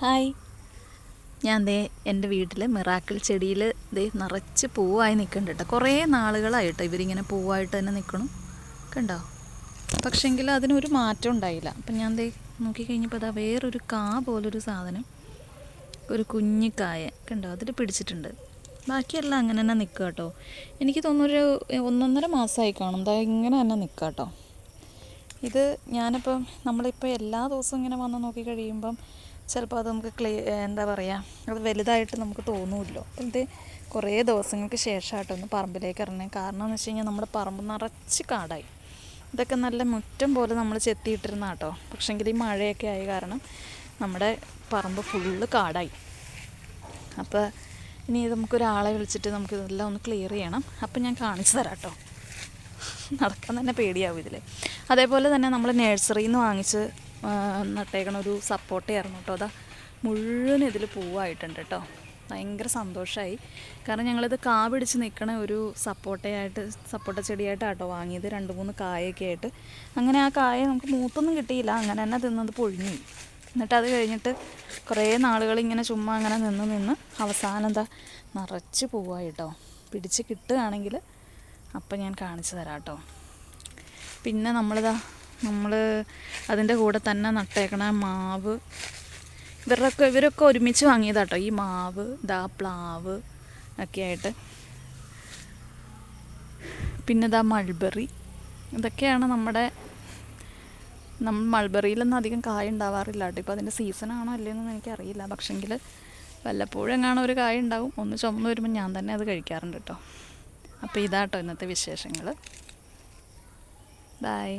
Hi. ഞാൻ ദേ എന്റെ വീട്ടിൽ മിറാക്കിൾ ചെടിയിൽ ദേ നിറച്ച് പൂവായി നിൽക്കുന്നുണ്ട് കേട്ടോ. കുറേ നാളുകളായിട്ടോ ഇവരിങ്ങനെ പൂവായിട്ട് തന്നെ നിൽക്കണം. കണ്ടോ? പക്ഷെങ്കിൽ അതിനൊരു മാറ്റം ഉണ്ടായില്ല. അപ്പം ഞാൻ ദേ നോക്കിക്കഴിഞ്ഞപ്പോൾ അതാ വേറൊരു കാ പോലൊരു സാധനം. ഒരു കുഞ്ഞിക്കായ കണ്ടോ? അതിൽ പിടിച്ചിട്ടുണ്ട്. ബാക്കിയെല്ലാം അങ്ങനെ തന്നെ നിൽക്കുക കേട്ടോ. എനിക്ക് തോന്നുന്നൊരു ഒന്നൊന്നര മാസമായി കാണും. ദാ ഇങ്ങനെ തന്നെ നിൽക്കുക കേട്ടോ. ഇത് ഞാനിപ്പം നമ്മളിപ്പോൾ എല്ലാ ദിവസവും ഇങ്ങനെ വന്ന് നോക്കി കഴിയുമ്പം ചിലപ്പോൾ അത് നമുക്ക് ക്ലീ എന്താ പറയുക അത് വലുതായിട്ട് നമുക്ക് തോന്നുമല്ലോ ഇത് കുറേ ദിവസങ്ങൾക്ക് ശേഷമായിട്ട് ഒന്ന് പറമ്പിലേക്ക് ഇറങ്ങി കാരണം എന്ന് വെച്ച് കഴിഞ്ഞാൽ നമ്മുടെ പറമ്പ് നിറച്ച് കാടായി. ഇതൊക്കെ നല്ല മുറ്റം പോലെ നമ്മൾ ചെത്തിയിട്ടിരുന്ന കേട്ടോ പക്ഷേങ്കിൽ ഈ മഴയൊക്കെ ആയ കാരണം നമ്മുടെ പറമ്പ് ഫുള്ള് കാടായി. അപ്പോൾ ഇനി നമുക്കൊരാളെ വിളിച്ചിട്ട് നമുക്ക് ഇതെല്ലാം ഒന്ന് ക്ലിയർ ചെയ്യണം. അപ്പം ഞാൻ കാണിച്ചു തരാം കേട്ടോ നടക്കാൻ തന്നെ പേടിയാവും ഇതിൽ അതേപോലെ തന്നെ നമ്മൾ നേഴ്സറിയിൽ നിന്ന് വാങ്ങിച്ച് നട്ടേക്കണ ഒരു സപ്പോട്ടയായിരുന്നു കേട്ടോ അതാ. മുഴുവൻ ഇതിൽ പൂവായിട്ടുണ്ട് കേട്ടോ ഭയങ്കര സന്തോഷമായി കാരണം ഞങ്ങളിത് കാ പിടിച്ച് നിൽക്കണ ഒരു സപ്പോട്ടയായിട്ട് സപ്പോട്ട ചെടിയായിട്ടാണ് കേട്ടോ വാങ്ങിയത്. രണ്ട് മൂന്ന് കായൊക്കെ ആയിട്ട്. അങ്ങനെ ആ കായ നമുക്ക് മൂത്തൊന്നും കിട്ടിയില്ല. അങ്ങനെ തന്നെ തിന്നത് പൊഴിഞ്ഞു. എന്നിട്ട് അത് കഴിഞ്ഞിട്ട് കുറേ നാളുകൾ ഇങ്ങനെ ചുമ്മാ അങ്ങനെ നിന്ന് നിന്ന് അവസാനം എന്താ നിറച്ച് പോവായിട്ടോ പിടിച്ച് കിട്ടുകയാണെങ്കിൽ അപ്പം ഞാൻ കാണിച്ചു തരാം കേട്ടോ പിന്നെ നമ്മളിതാ നമ്മൾ അതിന്റെ കൂടെ തന്നെ നട്ടേക്കണ മാവ്. ഇവരൊക്കെ ഇവരൊക്കെ ഒരുമിച്ച് വാങ്ങിയതാട്ടോ. ഈ മാവ് ദാ പ്ലാവ് ഒക്കെ ആയിട്ട്. പിന്നെ ദാ മൾബറി. ഇതൊക്കെയാണ് നമ്മുടെ നമ്മൾ മൾബറിയിലൊന്നും അധികം കായ ഉണ്ടാവാറില്ല കേട്ടോ ഇപ്പോൾ അതിന്റെ സീസണാണോ അല്ലയെന്നൊന്നും എനിക്കറിയില്ല. പക്ഷെങ്കിൽ വല്ലപ്പോഴും എങ്ങാണോ ഒരു കായ ഉണ്ടാവും. ഒന്ന് ചുമന്ന് വരുമ്പോൾ ഞാൻ തന്നെ അത് കഴിക്കാറുണ്ട് കേട്ടോ അപ്പോൾ ഇതാട്ടോ ഇന്നത്തെ വിശേഷങ്ങൾ ബായ്